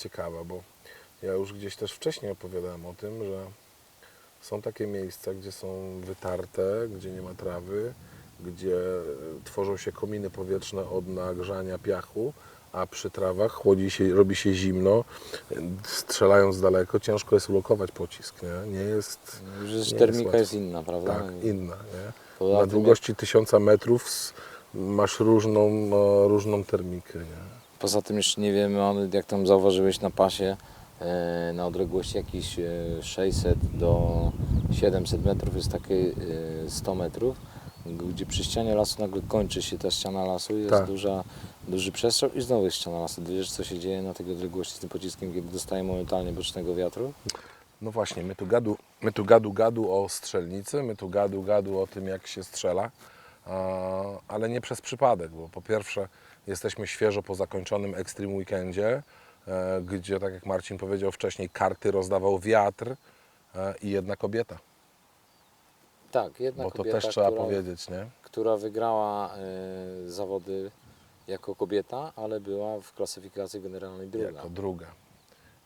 jest ciekawa, bo ja już gdzieś też wcześniej opowiadałem o tym, że są takie miejsca, gdzie są wytarte, gdzie nie ma trawy, gdzie e, tworzą się kominy powietrzne od nagrzania piachu, a przy trawach chłodzi się, robi się zimno, e, strzelając daleko, ciężko jest ulokować pocisk, nie? Nie jest... Już nie jest, jest termika łatwo. jest inna, prawda? Tak, inna, nie? Poza Na długości tysiąca metrów masz różną, e, różną termikę, nie? Poza tym jeszcze nie wiemy, jak tam zauważyłeś na pasie, e, na odległości jakieś e, 600 do 700 metrów jest takie e, 100 metrów, gdzie przy ścianie lasu nagle kończy się ta ściana lasu, jest Tak. duża, duży przestrzał i znowu jest ściana lasu. Wiesz co się dzieje na tej odległości z tym pociskiem, kiedy dostaje momentalnie bocznego wiatru? No właśnie, my tu gadu, my tu gadu, gadu o strzelnicy, my tu gadu, gadu o tym, jak się strzela, ale nie przez przypadek, bo po pierwsze jesteśmy świeżo po zakończonym Extreme Weekendzie, e, gdzie, tak jak Marcin powiedział wcześniej, karty rozdawał wiatr e, i jedna kobieta, Tak, jedna bo to kobieta, też trzeba która, powiedzieć, nie? która wygrała e, zawody jako kobieta, ale była w klasyfikacji generalnej druga. Jako druga.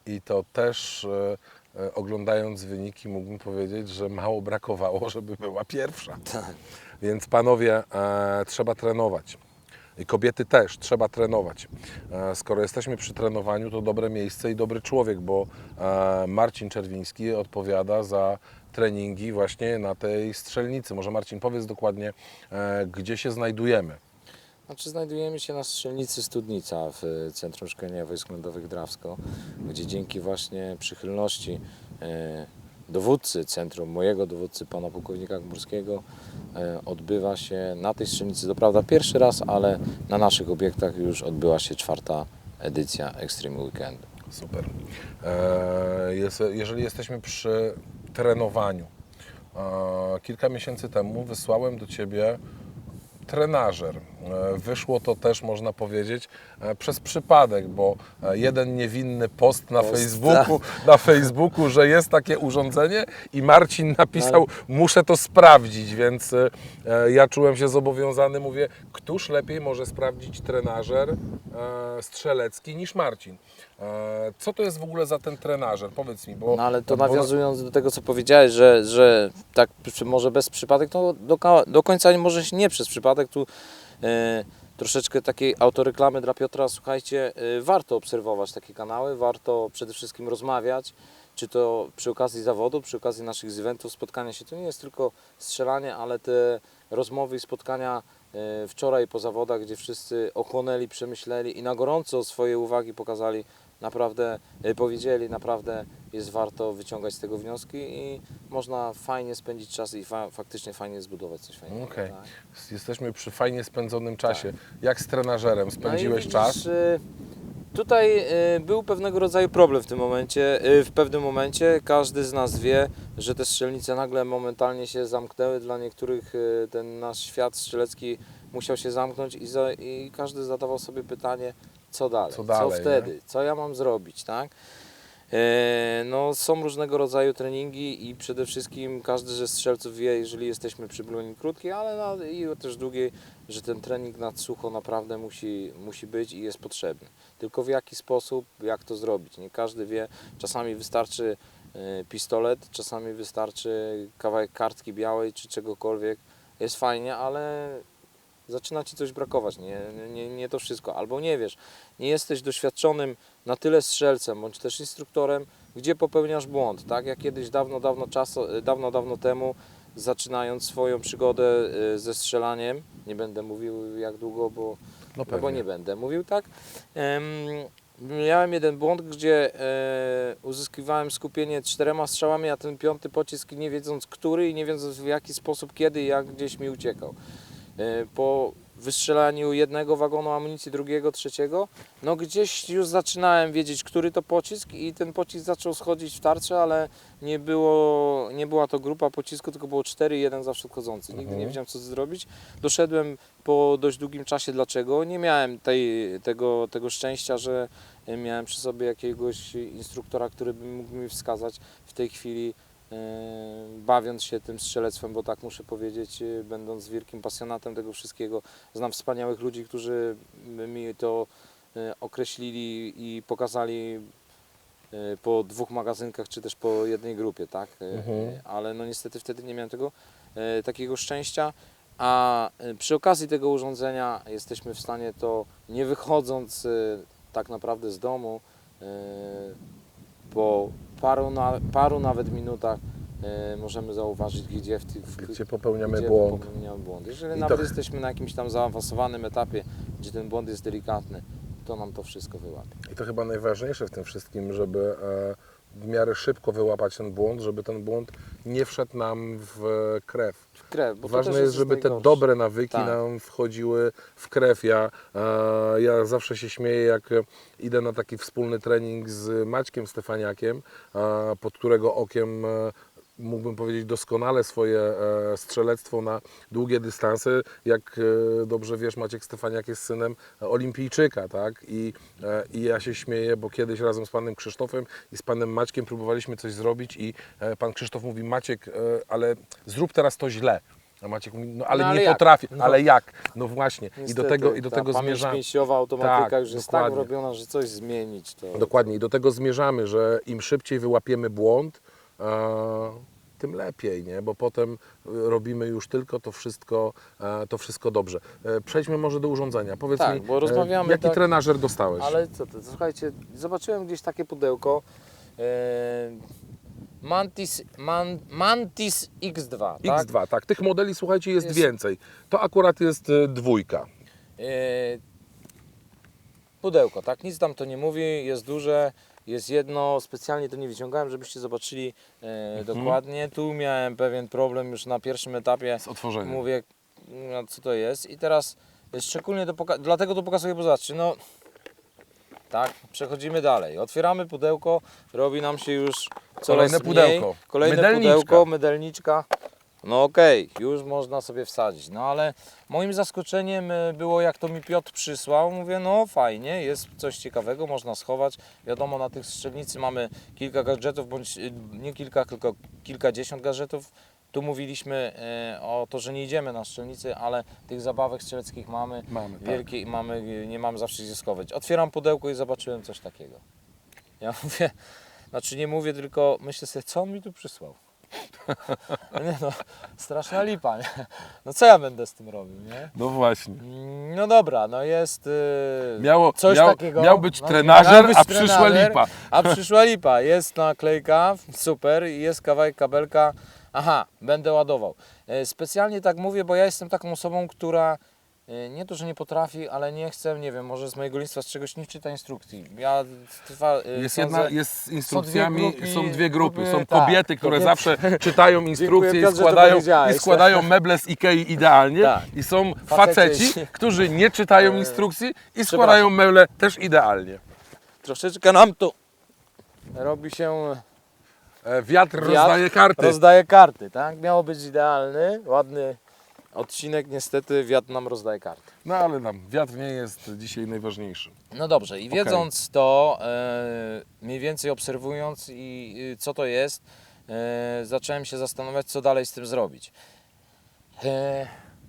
I to też e, e, oglądając wyniki mógłbym powiedzieć, że mało brakowało, żeby była pierwsza. Tak. Więc panowie, e, trzeba trenować. I kobiety też, trzeba trenować. E, skoro jesteśmy przy trenowaniu, to dobre miejsce i dobry człowiek, bo e, Marcin Czerwiński odpowiada za treningi właśnie na tej strzelnicy. Może Marcin powiedz dokładnie, e, gdzie się znajdujemy. Znaczy znajdujemy się na strzelnicy Studnica w Centrum Szkolenia Wojsk Lądowych Drawsko, gdzie dzięki właśnie przychylności dowódcy centrum, mojego dowódcy, pana pułkownika Górskiego, e, odbywa się na tej strzelnicy, to prawda pierwszy raz, ale na naszych obiektach już odbyła się czwarta edycja Extreme Weekendu. Super. E, jeżeli jesteśmy przy trenowaniu, e, kilka miesięcy temu wysłałem do Ciebie trenażer. E, Wyszło to też, można powiedzieć, e, przez przypadek, bo e, jeden niewinny post na Post, Facebooku, na Facebooku, że jest takie urządzenie i Marcin napisał, muszę to sprawdzić, więc ja czułem się zobowiązany, mówię, któż lepiej może sprawdzić trenażer strzelecki niż Marcin. E, Co to jest w ogóle za ten trenażer? Powiedz mi, bo... No ale to bo- nawiązując do tego, co powiedziałeś, że, że tak może bez przypadek, to do, do końca może się nie przez przypadek. Tu e, troszeczkę takiej autoreklamy dla Piotra. Słuchajcie, e, warto obserwować takie kanały, warto przede wszystkim rozmawiać, czy to przy okazji zawodu, przy okazji naszych eventów, spotkania się. To nie jest tylko strzelanie, ale te rozmowy i spotkania wczoraj po zawodach, gdzie wszyscy ochłonęli, przemyśleli i na gorąco swoje uwagi pokazali naprawdę e, powiedzieli, naprawdę jest warto wyciągać z tego wnioski i można fajnie spędzić czas i fa faktycznie fajnie zbudować coś fajnego. Okej. tak. Jesteśmy przy fajnie spędzonym czasie. Jak z trenażerem spędziłeś no i czas? widzisz, y, Tutaj y, był pewnego rodzaju problem w tym momencie. y, W pewnym momencie każdy z nas wie, że te strzelnice nagle momentalnie się zamknęły. Dla niektórych y, ten nasz świat strzelecki musiał się zamknąć i, za, i każdy zadawał sobie pytanie, co dalej, Co dalej, wtedy, co ja mam zrobić, tak? E, No, są różnego rodzaju treningi i przede wszystkim każdy ze strzelców wie, jeżeli jesteśmy przy broni krótkiej, ale na, i też długiej, że ten trening nad sucho naprawdę musi, musi być i jest potrzebny. Tylko w jaki sposób, jak to zrobić. Nie każdy wie, czasami wystarczy e, pistolet, czasami wystarczy kawałek kartki białej czy czegokolwiek. Jest fajnie, ale zaczyna Ci coś brakować, nie, nie, nie to wszystko. Albo nie wiesz, nie jesteś doświadczonym na tyle strzelcem, bądź też instruktorem, gdzie popełniasz błąd, tak? Jak kiedyś dawno, dawno, czasu, dawno, dawno temu, zaczynając swoją przygodę y, ze strzelaniem, nie będę mówił jak długo, bo, No no bo nie będę mówił tak, em, miałem jeden błąd, gdzie e, uzyskiwałem skupienie czterema strzałami, a ten piąty pocisk nie wiedząc który i nie wiedząc w jaki sposób, kiedy i jak gdzieś mi uciekał. E, Po wystrzelaniu jednego wagonu amunicji, drugiego, trzeciego, no gdzieś już zaczynałem wiedzieć, który to pocisk i ten pocisk zaczął schodzić w tarczę, ale nie, było, nie była to grupa pocisku, tylko było cztery i jeden zawsze odchodzący. Nigdy Mhm. nie wiedziałem, co zrobić. Doszedłem po dość długim czasie, dlaczego. Nie miałem tej, tego, tego szczęścia, że miałem przy sobie jakiegoś instruktora, który by mógł mi wskazać w tej chwili, bawiąc się tym strzelectwem, bo tak muszę powiedzieć, e, będąc wielkim pasjonatem tego wszystkiego, znam wspaniałych ludzi, którzy mi to e, określili i pokazali po dwóch magazynkach, czy też po jednej grupie, tak? Mhm. Ale no niestety wtedy nie miałem tego takiego szczęścia. A przy okazji tego urządzenia jesteśmy w stanie to nie wychodząc tak naprawdę z domu, po paru, na, paru nawet minutach e, możemy zauważyć, gdzie w tych Gdzie popełniamy gdzie błąd. popełniamy błąd. Jeżeli I nawet to- jesteśmy na jakimś tam zaawansowanym etapie, gdzie ten błąd jest delikatny, to nam to wszystko wyłapie. I to chyba najważniejsze w tym wszystkim, żeby e, w miarę szybko wyłapać ten błąd, żeby ten błąd nie wszedł nam w krew. W krew, bo Ważne jest, żeby te najgorsze. dobre nawyki Tak. nam wchodziły w krew. Ja, e, ja zawsze się śmieję, jak idę na taki wspólny trening z Maćkiem Stefaniakiem, e, pod którego okiem e, mógłbym powiedzieć doskonale swoje e, strzelectwo na długie dystanse. Jak e, dobrze wiesz, Maciek Stefaniak jest synem olimpijczyka, tak? I, e, I ja się śmieję, bo kiedyś razem z panem Krzysztofem i z panem Maćkiem próbowaliśmy coś zrobić i pan Krzysztof mówi, Maciek, ale zrób teraz to źle. A Maciek mówi, no ale No, ale nie jak? potrafię, No. ale jak? No właśnie. I do Niestety, tego, i do tego zmierzamy. mięśniowa, automatyka Tak, już jest dokładnie. tak robiona, że coś zmienić to... Dokładnie. I do tego zmierzamy, że im szybciej wyłapiemy błąd, tym lepiej, nie? Bo potem e, robimy już tylko to wszystko, e, to wszystko dobrze. E, Przejdźmy może do urządzenia. Powiedz Tak, mi, bo rozmawiamy e, jaki tak- trenażer dostałeś? Ale co to, słuchajcie, zobaczyłem gdzieś takie pudełko. E, Mantis, Man, Mantis X2, tak? X2, tak. Tych modeli, słuchajcie, jest, Jest- więcej. To akurat jest e, dwójka. E, pudełko, tak? Nic tam to nie mówi, jest duże, jest jedno, specjalnie to nie wyciągałem, żebyście zobaczyli e, dokładnie. Tu miałem pewien problem już na pierwszym etapie. Z otworzeniem. Mówię, no, co to jest i teraz szczególnie to poka- dlatego to pokazuję, bo zobaczcie, no tak, przechodzimy dalej. Otwieramy pudełko, robi nam się już coraz Kolejne mniej. pudełko. Kolejne Mydelniczka. pudełko, mydelniczka. No okej, już można sobie wsadzić. No ale moim zaskoczeniem e, było, jak to mi Piotr przysłał. Mówię, no fajnie, jest coś ciekawego, można schować. Wiadomo, na tych strzelnicy mamy kilka gadżetów, bądź y, nie kilka, tylko kilkadziesiąt gadżetów. Tu mówiliśmy e, o to, że nie idziemy na strzelnicy, ale tych zabawek strzeleckich mamy. Mamy, tak. Wielkie i mamy, y, nie mamy zawsze gdzie schować. Otwieram pudełko i zobaczyłem coś takiego. Ja mówię, znaczy nie mówię, tylko myślę sobie, co on mi tu przysłał. No nie no, straszna lipa, nie? No co ja będę z tym robił, nie? No właśnie. Mm, No dobra, no jest yy, Miało, coś miał, takiego. miał być no, trenażer, miał być a przyszła trenażer, lipa. A przyszła lipa, jest naklejka, super, i jest kawałek kabelka. Aha, będę ładował. E, Specjalnie tak mówię, bo ja jestem taką osobą, która nie to, że nie potrafi, ale nie chcę, nie wiem, może z mojego lenistwa z czegoś nie czyta instrukcji. Ja trwa, e, Jest, sądzę- jedna, jest z instrukcjami, dwie grupy- są dwie grupy. grupy, Są tak, kobiety, które kobiety. zawsze czytają instrukcje i Piotr, że to składają, i składają meble z Ikei idealnie. Tak. I są Faceci. faceci, którzy nie czytają E, instrukcji i składają meble też idealnie. Troszeczkę nam tu robi się E, Wiatr, Wiatr rozdaje karty. Rozdaje karty, tak? Miało być idealny, ładny odcinek, niestety wiatr nam rozdaje karty. No ale nam wiatr nie jest dzisiaj najważniejszy. No dobrze, i wiedząc to, e, mniej więcej obserwując i y, co to jest, e, zacząłem się zastanawiać, co dalej z tym zrobić. E,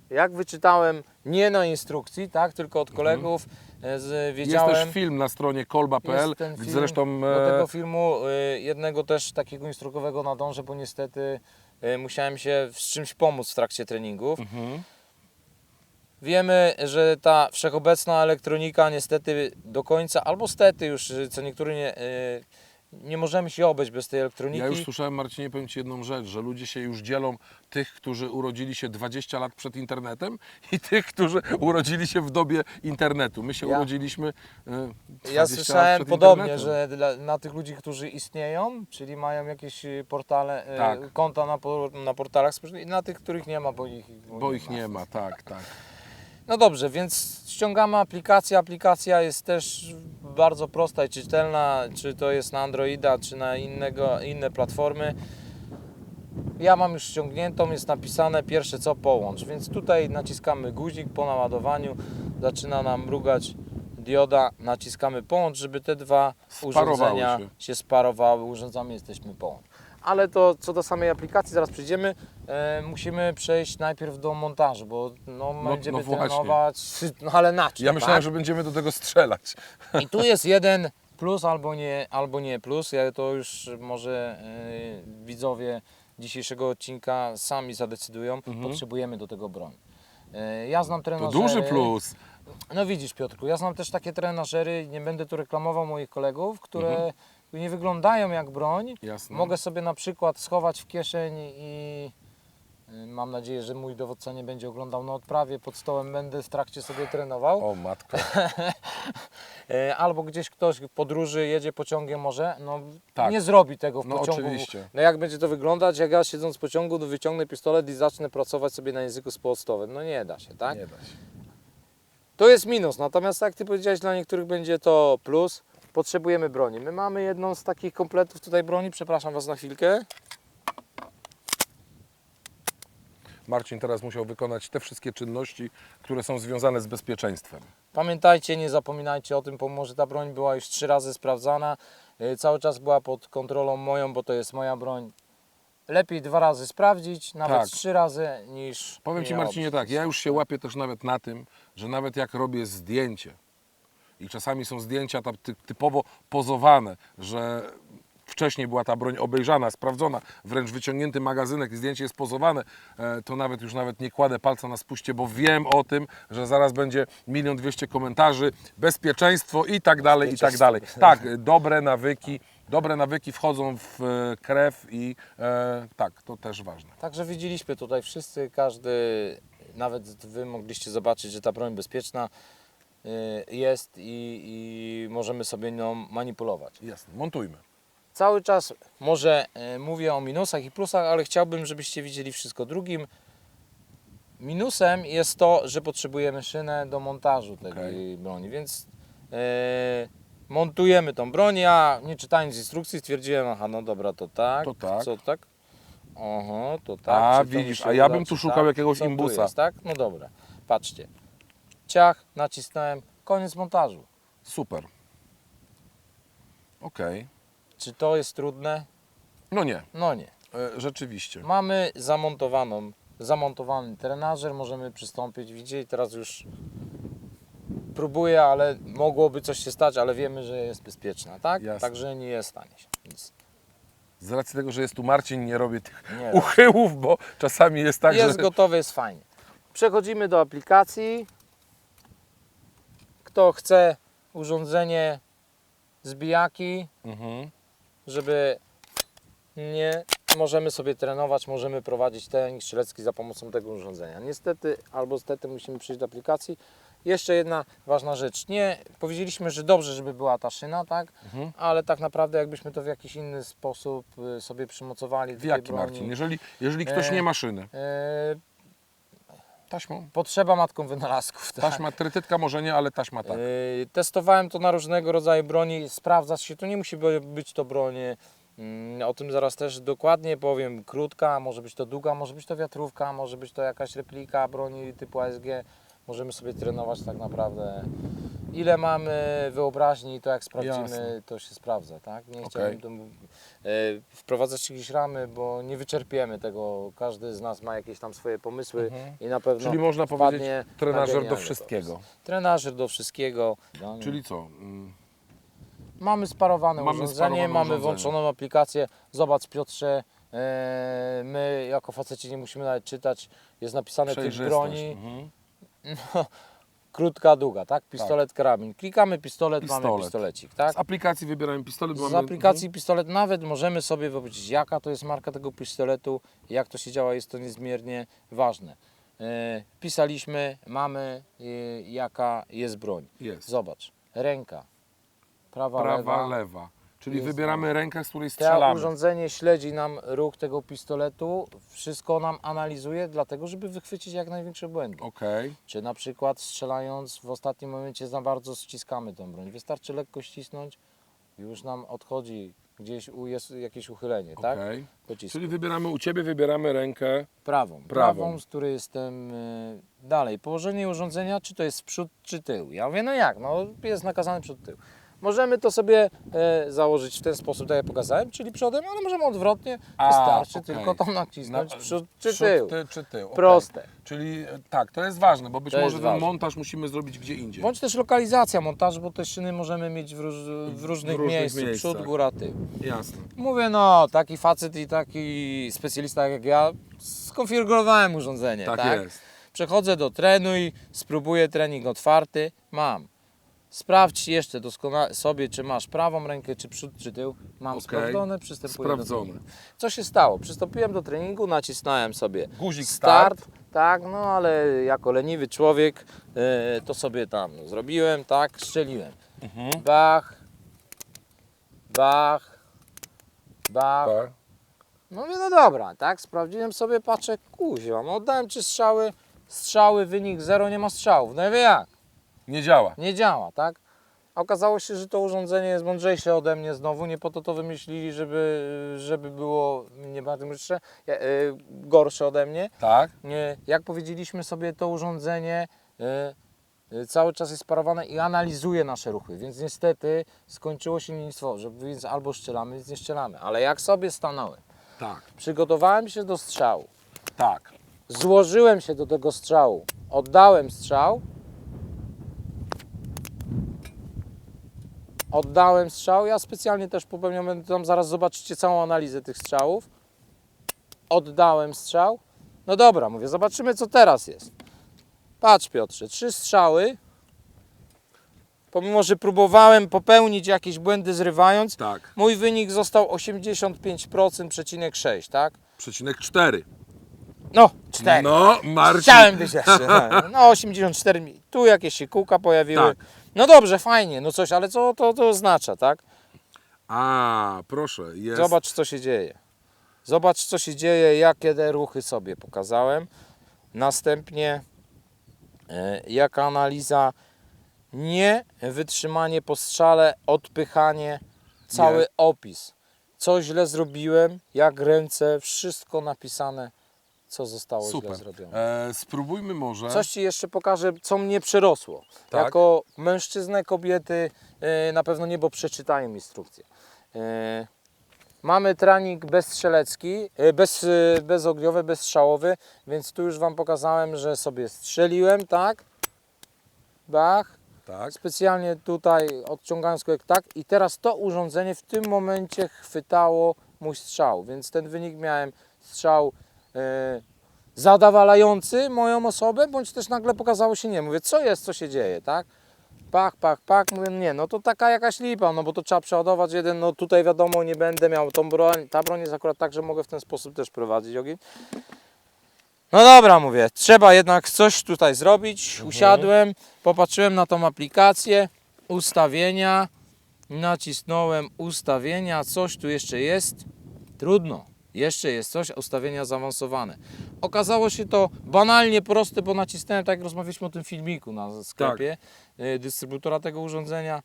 jak wyczytałem, nie na instrukcji, tak, tylko od kolegów, e, z, Jest wiedziałem... też film na stronie kolba.pl, Jest zresztą Do e, tego filmu y, jednego też takiego instrukowego nadążę, bo niestety musiałem się z czymś pomóc w trakcie treningów. mhm. Wiemy, że ta wszechobecna elektronika niestety do końca, albo stety już, y, co niektórzy nie, y, nie możemy się obejść bez tej elektroniki. Ja już słyszałem, Marcinie, powiem Ci jedną rzecz, że ludzie się już dzielą tych, którzy urodzili się 20 lat przed internetem i tych, którzy urodzili się w dobie internetu. My się Ja- urodziliśmy e, 20 Ja słyszałem podobnie, internetem. że dla, na tych ludzi, którzy istnieją, czyli mają jakieś y, portale, y, Tak. konta na, na portalach społecznych i na tych, których nie ma, bo ich, Bo ich nie ma, tak, tak. No dobrze, więc ściągamy aplikację. Aplikacja jest też bardzo prosta i czytelna, czy to jest na Androida, czy na innego, inne platformy. Ja mam już ściągniętą, jest napisane pierwsze co połącz, więc tutaj naciskamy guzik po naładowaniu, zaczyna nam mrugać dioda, naciskamy połącz, żeby te dwa Sparowały urządzenia się. się. sparowały, urządzamy, jesteśmy połącz. Ale to co do samej aplikacji, zaraz przyjdziemy. E, musimy przejść najpierw do montażu, bo no, będziemy no właśnie. trenować, no ale na czym, Ja myślałem, tak? że będziemy do tego strzelać. I tu jest jeden plus albo nie, albo nie plus. Ja to już może e, widzowie dzisiejszego odcinka sami zadecydują. Potrzebujemy do tego broń. E, ja znam Mhm. To duży plus. No widzisz Piotrku, ja znam też takie trenażery, nie będę tu reklamował moich kolegów, które Mhm. Nie wyglądają jak broń. Jasne. Mogę sobie na przykład schować w kieszeń i y, mam nadzieję, że mój dowódca nie będzie oglądał na odprawie, pod stołem będę w trakcie sobie trenował. O matko. E, Albo gdzieś ktoś w podróży jedzie pociągiem może, no Tak. nie zrobi tego w No pociągu. oczywiście. No jak będzie to wyglądać, jak ja siedząc w pociągu no wyciągnę pistolet i zacznę pracować sobie na języku społecznym. No nie da się, tak? Nie da się. To jest minus, natomiast jak Ty powiedziałeś, dla niektórych będzie to plus. Potrzebujemy broni. My mamy jedną z takich kompletów tutaj broni, przepraszam Was na chwilkę. Marcin teraz musiał wykonać te wszystkie czynności, które są związane z bezpieczeństwem. Pamiętajcie, nie zapominajcie o tym, pomimo że ta broń była już trzy razy sprawdzana. Yy, Cały czas była pod kontrolą moją, bo to jest moja broń. Lepiej dwa razy sprawdzić, nawet Tak. trzy razy, niż. Powiem Ci Marcinie tak, ja już się łapię też nawet na tym, że nawet jak robię zdjęcie i czasami są zdjęcia tam ty, typowo pozowane, że wcześniej była ta broń obejrzana, sprawdzona, wręcz wyciągnięty magazynek i zdjęcie jest pozowane, e, to nawet już nawet nie kładę palca na spuście, bo wiem o tym, że zaraz będzie milion dwieście komentarzy, bezpieczeństwo i tak dalej, i tak dalej. Tak, dobre nawyki, dobre nawyki wchodzą w e, krew i e, tak, to też ważne. Także widzieliśmy tutaj wszyscy, każdy, nawet Wy mogliście zobaczyć, że ta broń bezpieczna jest i, i możemy sobie nią manipulować. Jasne, montujmy. Cały czas może e, mówię o minusach i plusach, ale chciałbym, żebyście widzieli wszystko. Drugim minusem jest to, że potrzebujemy szynę do montażu tej Okej. broni, więc e, montujemy tą broń. Ja nie czytając instrukcji stwierdziłem, aha, no dobra, to tak, To tak. co tak? Aha, to tak. A, widzisz, a ja bym tu szukał tak? jakiegoś imbusa. Jest, tak? No dobra, patrzcie. Ciach, nacisnąłem, koniec montażu. Super. Okej. Czy to jest trudne? No nie, No nie. e, rzeczywiście. Mamy zamontowaną, zamontowany trenażer, możemy przystąpić. Widzicie, teraz już próbuję, ale mogłoby coś się stać, ale wiemy, że jest bezpieczna, tak? Jasne. Także nie jest stanie się. Nic. Z racji tego, że jest tu Marcin, nie robię tych Nie uchyłów, bo czasami jest tak, jest że... gotowy, jest fajnie. Przechodzimy do aplikacji. Kto chce urządzenie zbijaki, Mhm. żeby nie możemy sobie trenować, możemy prowadzić trening strzelecki za pomocą tego urządzenia. Niestety albo stety musimy przyjść do aplikacji. Jeszcze jedna ważna rzecz. Nie powiedzieliśmy, że dobrze, żeby była ta szyna, tak? Mhm. Ale tak naprawdę jakbyśmy to w jakiś inny sposób y, sobie przymocowali W jaki broni, Marcin? Jeżeli, jeżeli ktoś E, nie ma szyny, y, taśmą, potrzeba matką wynalazków. Tak? taśma, trytytka może nie, ale taśma tak. Yy, Testowałem to na różnego rodzaju broni, sprawdza się, to nie musi by- być to broń, mm, o tym zaraz też dokładnie powiem, krótka, może być to długa, może być to wiatrówka, może być to jakaś replika broni typu ASG, możemy sobie trenować tak naprawdę. Ile mamy wyobraźni, to jak sprawdzimy, Jasne. to się sprawdza, tak? Nie Okej. chciałbym wprowadzać jakieś ramy, bo nie wyczerpiemy tego, każdy z nas ma jakieś tam swoje pomysły Mhm. i na pewno Czyli można powiedzieć na trenażer do wszystkiego. pomysł. Trenażer do wszystkiego. Czyli co? Mm, Mamy sparowane Mamy urządzenie, sparowane mamy urządzenie. włączoną aplikację. Zobacz Piotrze, e, my jako faceci nie musimy nawet czytać, jest napisane typ broni, Mhm. krótka, długa, tak? Pistolet, karabin. Klikamy pistolet, mamy Pistolet. pistolecik, tak? Z aplikacji wybieramy pistolet. Z mamy- aplikacji pistolet nawet możemy sobie powiedzieć jaka to jest marka tego pistoletu, jak to się działa, jest to niezmiernie ważne. E, pisaliśmy, mamy e, jaka jest broń. Jest. Zobacz, ręka, prawa, Prawa, lewa. lewa. Czyli Jest wybieramy rękę, z której To strzelamy. urządzenie śledzi nam ruch tego pistoletu, wszystko nam analizuje, dlatego żeby wychwycić jak największe błędy. Okej. Czy na przykład strzelając w ostatnim momencie za bardzo ściskamy tą broń. Wystarczy lekko ścisnąć, już nam odchodzi gdzieś jest jakieś uchylenie, tak? okej. Pocisku. Czyli wybieramy u Ciebie, wybieramy rękę. prawą. prawą. Prawą, z której jestem y, dalej. Położenie urządzenia, czy to jest w przód, czy tył. Ja mówię, no jak, no jest nakazany przód, tył. Możemy to sobie e, założyć w ten sposób, tak jak pokazałem, czyli przodem, ale możemy odwrotnie. A, Wystarczy okej. tylko tam nacisnąć Na- przód czy przód, tył. ty, czy tył. okej. Proste. Czyli e, tak, to jest ważne, bo być To jest może ten ważne. montaż musimy zrobić gdzie indziej. Bądź też lokalizacja montażu, bo te szyny możemy mieć w, róż, w różnych, różnych miejscach, miejscach. przód, góra, tył. Jasne. Mówię, no, taki facet i taki specjalista jak ja, skonfigurowałem urządzenie, Tak, tak? jest. Przechodzę do trenuj, spróbuję trening otwarty, mam. Sprawdź jeszcze doskonale sobie, czy masz prawą rękę, czy przód, czy tył. Mam Okej. sprawdzone, przystępuję do Sprawdzone. treningu. Co się stało? Przystąpiłem do treningu, nacisnąłem sobie Guzik start, start. tak, no ale jako leniwy człowiek e, to sobie tam zrobiłem, tak, strzeliłem. Mhm. Bach, bach, bach. Tak. No mówię, no dobra, tak, sprawdziłem sobie, patrzę, kuźwa, no oddałem trzy strzały, strzały, wynik zero, nie ma strzałów. No ja wiem jak, Nie działa. nie działa, tak? A okazało się, że to urządzenie jest mądrzejsze ode mnie znowu, nie po to to wymyślili, żeby, żeby było nie bardzo mądrzejsze, e, e, gorsze ode mnie. Tak. Nie, jak powiedzieliśmy sobie, to urządzenie e, cały czas jest parowane i analizuje nasze ruchy, więc niestety skończyło się nictwo, że więc albo strzelamy, więc nie strzelamy. Ale jak sobie stanąłem, Tak. przygotowałem się do strzału, Tak. złożyłem się do tego strzału, oddałem strzał, oddałem strzał, ja specjalnie też popełniam, będę tam zaraz zobaczycie całą analizę tych strzałów, oddałem strzał, no dobra, mówię, zobaczymy co teraz jest. Patrz Piotrze, trzy strzały, pomimo, że próbowałem popełnić jakieś błędy zrywając, Tak. mój wynik został 85%, przecinek 6, tak? Przecinek 4. No, 4. No, Marcin. Chciałem być jeszcze. No 84, mi- tu jakieś się kółka pojawiły. Tak. No dobrze, fajnie, no coś, ale co to, to oznacza, tak? A, proszę, jest. Zobacz co się dzieje. Zobacz co się dzieje, jakie te ruchy sobie pokazałem. Następnie e, jaka analiza nie wytrzymanie po strzale, odpychanie, cały Nie. opis. Co źle zrobiłem, jak ręce, wszystko napisane, co zostało Super. źle zrobione. E, spróbujmy może. Coś Ci jeszcze pokażę, co mnie przerosło. Tak. Jako mężczyznę, kobiety e, na pewno nie, bo przeczytają instrukcję. E, Mamy trening bezstrzelecki, e, bez, e, bezogniowy, bezstrzałowy, więc tu już Wam pokazałem, że sobie strzeliłem, tak? Bach, Tak. specjalnie tutaj odciągając kółek tak i teraz to urządzenie w tym momencie chwytało mój strzał, więc ten wynik miałem strzał zadawalający moją osobę, bądź też nagle pokazało się nie, mówię co jest, co się dzieje, tak? Pach, pach, pach, mówię nie, no to taka jakaś lipa, no bo to trzeba przeładować jeden, no tutaj wiadomo nie będę miał tą broń, ta broń jest akurat tak, że mogę w ten sposób też prowadzić ogień. No dobra, mówię, trzeba jednak coś tutaj zrobić. Usiadłem, popatrzyłem na tą aplikację, ustawienia, nacisnąłem ustawienia, coś tu jeszcze jest. Trudno, jeszcze jest coś, ustawienia zaawansowane. Okazało się to banalnie proste, bo nacisnąłem, tak jak rozmawialiśmy o tym filmiku na sklepie y, dystrybutora tego urządzenia.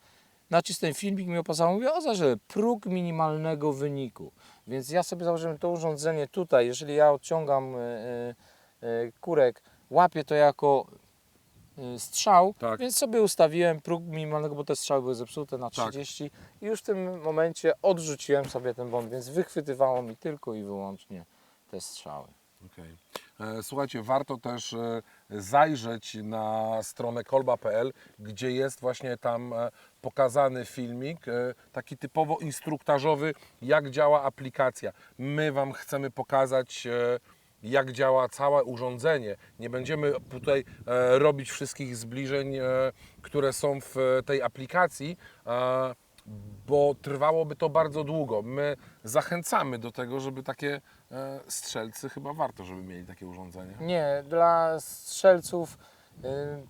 Nacisnąłem filmik, mi opasało, mówię, o zaże próg minimalnego wyniku. Więc ja sobie założyłem to urządzenie tutaj, jeżeli ja odciągam y, y, kurek, łapię to jako strzał, Tak. więc sobie ustawiłem próg minimalnego, bo te strzały były zepsute na Tak. 30 i już w tym momencie odrzuciłem sobie ten błąd, więc wychwytywało mi tylko i wyłącznie te strzały. Okej. E, Słuchajcie, warto też e, zajrzeć na stronę kolba.pl, gdzie jest właśnie tam e, pokazany filmik, taki typowo instruktażowy, jak działa aplikacja. My Wam chcemy pokazać, jak działa całe urządzenie. Nie będziemy tutaj e, robić wszystkich zbliżeń, e, które są w e, tej aplikacji. bo trwałoby to bardzo długo. My zachęcamy do tego, żeby takie strzelcy, chyba warto, żeby mieli takie urządzenie. Nie, dla strzelców,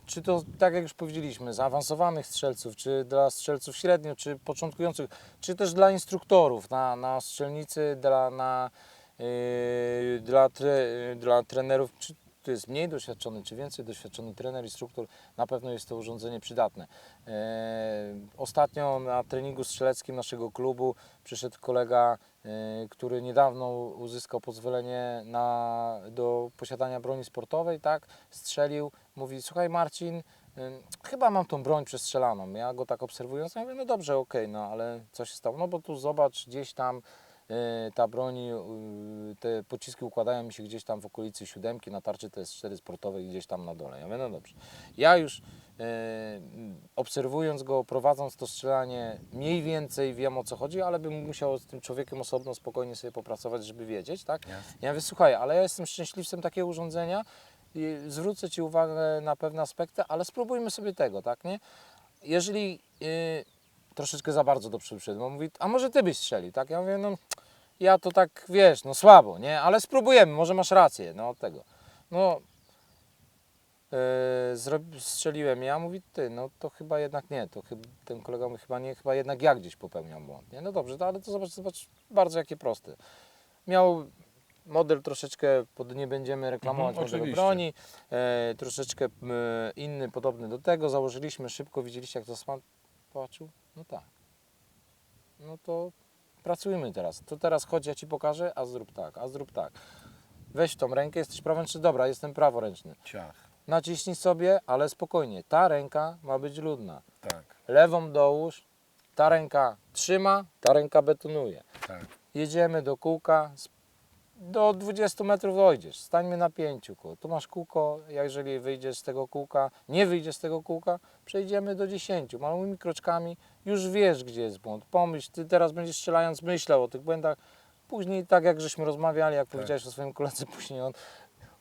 czy to tak jak już powiedzieliśmy, zaawansowanych strzelców, czy dla strzelców średnio, czy początkujących, czy też dla instruktorów na, na strzelnicy, dla, na, dla, tre, dla trenerów, czy to jest mniej doświadczony, czy więcej doświadczony trener, instruktor, na pewno jest to urządzenie przydatne. E, Ostatnio na treningu strzeleckim naszego klubu przyszedł kolega, e, który niedawno uzyskał pozwolenie na, do posiadania broni sportowej, tak? Strzelił, mówi, słuchaj Marcin, Chyba mam tą broń przestrzelaną. Ja go tak obserwując, ja mówię, no dobrze, okej, no ale co się stało? No bo tu zobacz, gdzieś tam ta broń, y, te pociski układają mi się gdzieś tam w okolicy siódemki, na tarczy to jest 4 sportowej gdzieś tam na dole. Ja mówię, no dobrze. Ja już y, obserwując go, prowadząc to strzelanie, mniej więcej wiem o co chodzi, ale bym musiał z tym człowiekiem osobno spokojnie sobie popracować, żeby wiedzieć, tak? Ja mówię, słuchaj, ale ja jestem szczęśliwcem takiego urządzenia, i zwrócę Ci uwagę na pewne aspekty, ale spróbujmy sobie tego, tak, nie? Jeżeli y, troszeczkę za bardzo do przodu szedłem, on mówi, a może Ty byś strzelił, tak? Ja mówię, no ja to tak, wiesz, no słabo, nie? Ale spróbujemy, może masz rację, no od tego. No, yy, strzeliłem ja, mówi, Ty, no to chyba jednak nie, to chyba, ten kolega mówi, chyba nie, chyba jednak ja gdzieś popełniam błąd, nie? No dobrze, to, ale to zobacz, zobacz, bardzo jakie proste. Miał model troszeczkę, pod, nie będziemy reklamować Mhm, modelu broni, e, troszeczkę e, inny, podobny do tego, założyliśmy szybko, widzieliście jak to smak patrzył? No tak. No to pracujmy teraz. To teraz chodź, ja Ci pokażę, a zrób tak, a zrób tak. Weź tą rękę, jesteś praworęczny, dobra, jestem praworęczny. Ciach. Naciśnij sobie, ale spokojnie. Ta ręka ma być ludna. Tak, Lewą dołóż, ta ręka trzyma, ta ręka betonuje. tak. Jedziemy do kółka, do 20 metrów dojdziesz, stańmy na pięciu kół. Tu masz kółko, jeżeli wyjdziesz z tego kółka, nie wyjdziesz z tego kółka, przejdziemy do 10, małymi kroczkami, już wiesz gdzie jest błąd. Pomyśl, ty teraz będziesz strzelając myślał o tych błędach, później tak jak żeśmy rozmawiali, jak powiedziałeś o swoim koledze, później on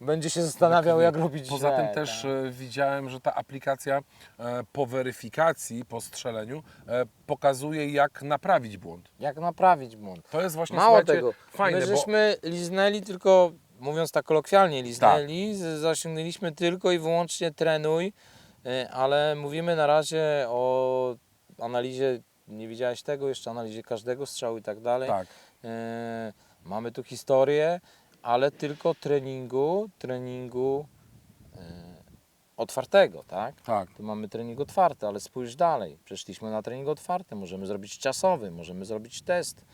będzie się zastanawiał jak robić Poza źle, tym też tak. e, widziałem, że ta aplikacja e, po weryfikacji, po strzeleniu e, pokazuje jak naprawić błąd. Jak naprawić błąd. To jest właśnie Mało słuchajcie, tego, fajne, my żeśmy liznęli tylko, mówiąc tak kolokwialnie, liznęli, z- zasięgnęliśmy tylko i wyłącznie trenuj, y, ale mówimy na razie o analizie, nie widziałeś tego, jeszcze analizie każdego strzału i tak dalej. tak, Y, Mamy tu historię, ale tylko treningu, treningu y, otwartego, tak? tak. Tu mamy trening otwarty, ale spójrz dalej. Przeszliśmy na trening otwarty. Możemy zrobić czasowy, możemy zrobić test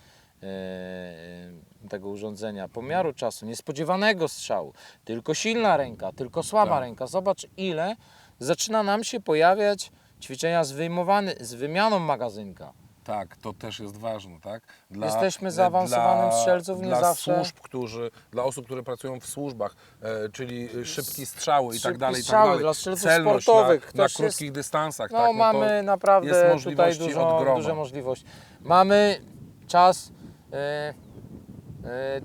e, e, tego urządzenia, pomiaru czasu, niespodziewanego strzału. Tylko silna ręka, tylko słaba Tak. ręka. Zobacz ile zaczyna nam się pojawiać ćwiczenia z, wyjmowany, z wymianą magazynka. Tak, to też jest ważne, tak? Dla, Jesteśmy zaawansowanym dla- strzelców, nie dla zawsze- służb, którzy, dla osób, które pracują w służbach, e, czyli szybkie strzały i tak dalej, i tak strzały dalej. dla strzelców Celność sportowych. na, na Ktoś krótkich dystansach, No tak? mamy to naprawdę jest tutaj możliwości dużo, od groma. duże możliwości. Mamy czas e,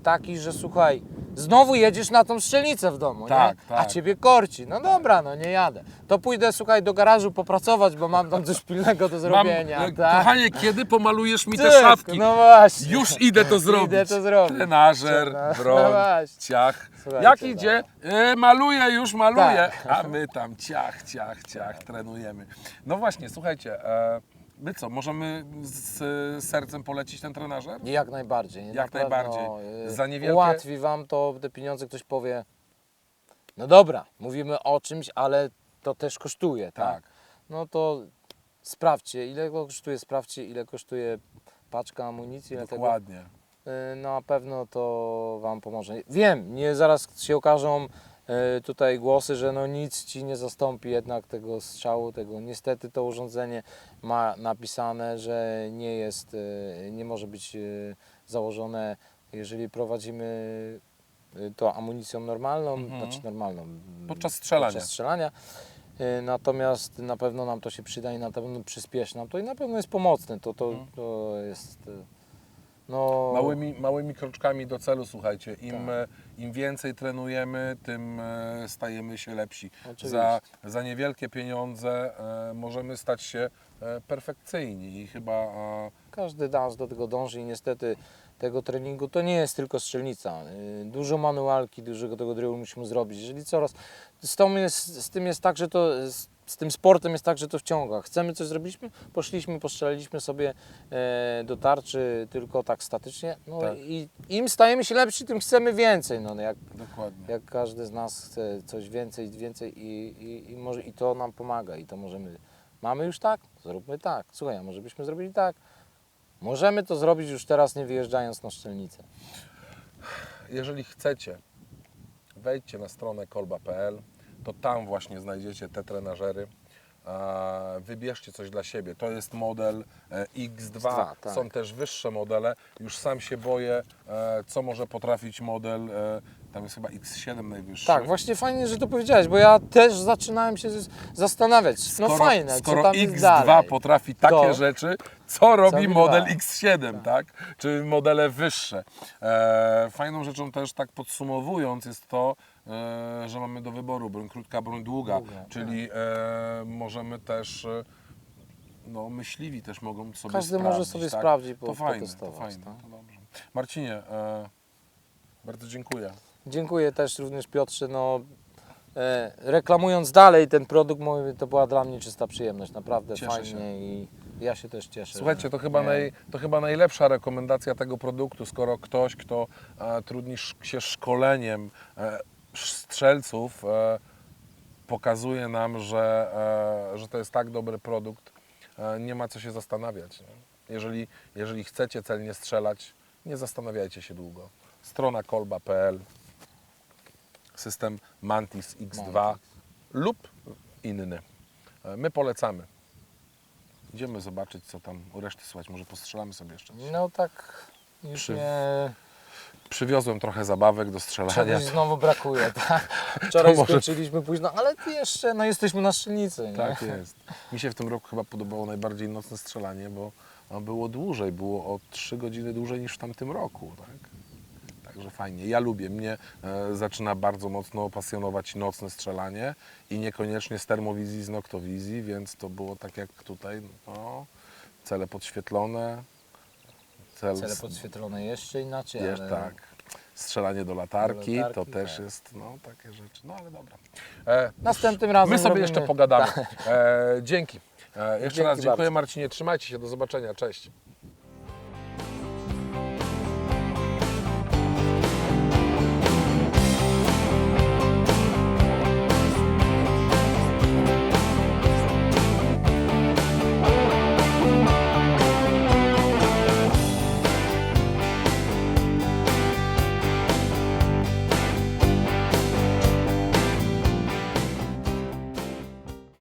taki, że słuchaj, znowu jedziesz na tą strzelnicę w domu, Tak, nie? tak. a ciebie korci. No dobra, no nie jadę. To pójdę, słuchaj, do garażu popracować, bo mam tam coś pilnego do Mam, zrobienia. e, tak? Kochanie, kiedy pomalujesz mi te szafki? No właśnie. Już idę to zrobić. Idę to zrobić. Trenażer, Trena- broń, No właśnie. ciach. Słuchajcie, Jak no. idzie? E, maluję, już maluję. Tak. A my tam ciach, ciach, ciach, trenujemy. No właśnie, słuchajcie, e, my co, możemy z sercem polecić ten trenażer? Jak najbardziej. Jak na najbardziej. y, Za niewielkie- Ułatwi Wam to te pieniądze, ktoś powie, no dobra, mówimy o czymś, ale to też kosztuje, tak? Tak. No to sprawdźcie, ile kosztuje, sprawdźcie, ile kosztuje paczka amunicji, ile tego, Dokładnie. y, na pewno to Wam pomoże. Wiem, nie zaraz się okażą tutaj głosy, że no nic Ci nie zastąpi jednak tego strzału, tego niestety to urządzenie ma napisane, że nie jest, y, nie może być y, założone, jeżeli prowadzimy to amunicją normalną, Mhm. znaczy normalną Podczas strzelania. podczas strzelania. Natomiast na pewno nam to się przyda i na pewno przyspieszy nam to i na pewno jest pomocne. To, to, Mhm. to jest no, Małymi, małymi kroczkami do celu, słuchajcie. Im, Tak. e, im więcej trenujemy, tym e, stajemy się lepsi. Oczywiście. Za, za niewielkie pieniądze e, możemy stać się perfekcyjni i chyba Każdy dans do tego dąży i niestety tego treningu to nie jest tylko strzelnica. Dużo manualki, dużo tego drillu musimy zrobić. Jeżeli coraz. Z, tą jest, z tym jest tak, że to. Z, tym sportem jest tak, że to wciąga. Chcemy coś zrobiliśmy, poszliśmy, postrzeliliśmy sobie e, do tarczy tylko tak statycznie. No Tak. i im stajemy się lepsi, tym chcemy więcej. No, jak, dokładnie. jak każdy z nas chce coś więcej, więcej i, i, i, może, i to nam pomaga i to możemy. Mamy już tak? Zróbmy tak. Słuchaj, a może byśmy zrobili tak? Możemy to zrobić już teraz, nie wyjeżdżając na szczelnicę. Jeżeli chcecie, wejdźcie na stronę kolba.pl, to tam właśnie znajdziecie te trenażery. wybierzcie coś dla siebie. To jest model e, X2, X2, tak. są też wyższe modele. Już sam się boję, e, co może potrafić model, e, tam jest chyba X7 najwyższy. Tak, właśnie fajnie, że to powiedziałeś, bo ja też zaczynałem się zastanawiać. No skoro, fajne, skoro co tam jest X2 dalej. potrafi takie To- rzeczy, co robi mi model dwa. X7, tak? Czy modele wyższe. E, fajną rzeczą też, tak podsumowując, jest to, e, że mamy do wyboru broń krótka, broń długa, Długa, czyli e, możemy też, e, no myśliwi też mogą sobie Każdy sprawdzić. może sobie tak? sprawdzić, po- to fajne, to fajne, tak? to dobrze. Marcinie, e, bardzo dziękuję. Dziękuję też również Piotrze. No, e, reklamując dalej ten produkt, mówię, to była dla mnie czysta przyjemność. Naprawdę Cieszę fajnie się. i ja się też cieszę. Słuchajcie, to chyba, naj, to chyba najlepsza rekomendacja tego produktu, skoro ktoś, kto e, trudni sz- się szkoleniem e, strzelców, e, pokazuje nam, że, e, że to jest tak dobry produkt, e, nie ma co się zastanawiać. Nie? Jeżeli, jeżeli chcecie celnie strzelać, nie zastanawiajcie się długo. Strona kolba.pl, system Mantis X2 Mantis. lub inny. My polecamy. Idziemy zobaczyć, co tam u reszty słychać. Może postrzelamy sobie jeszcze. No tak już Przy- nie... Przywiozłem trochę zabawek do strzelania. Czegoś znowu brakuje, tak? Wczoraj może- skończyliśmy późno, ale jeszcze, no jesteśmy na strzelnicy, nie? Tak jest. Mi się w tym roku chyba podobało najbardziej nocne strzelanie, bo ono było dłużej, było o 3 godziny dłużej niż w tamtym roku. Tak? Także fajnie. Ja lubię. Mnie e, zaczyna bardzo mocno pasjonować nocne strzelanie i niekoniecznie z termowizji, z noktowizji, więc to było tak jak tutaj. No, cele podświetlone. Cel Cele podświetlone jeszcze inaczej, Wiesz, ale... tak. Strzelanie do latarki, Do latarki, to też tak. jest, no, takie rzeczy. No, ale dobra. E, Następnym razem My sobie robimy- jeszcze pogadamy. E, dzięki. E, jeszcze Dzięki raz dziękuję bardzo. Marcinie, trzymajcie się, do zobaczenia, cześć.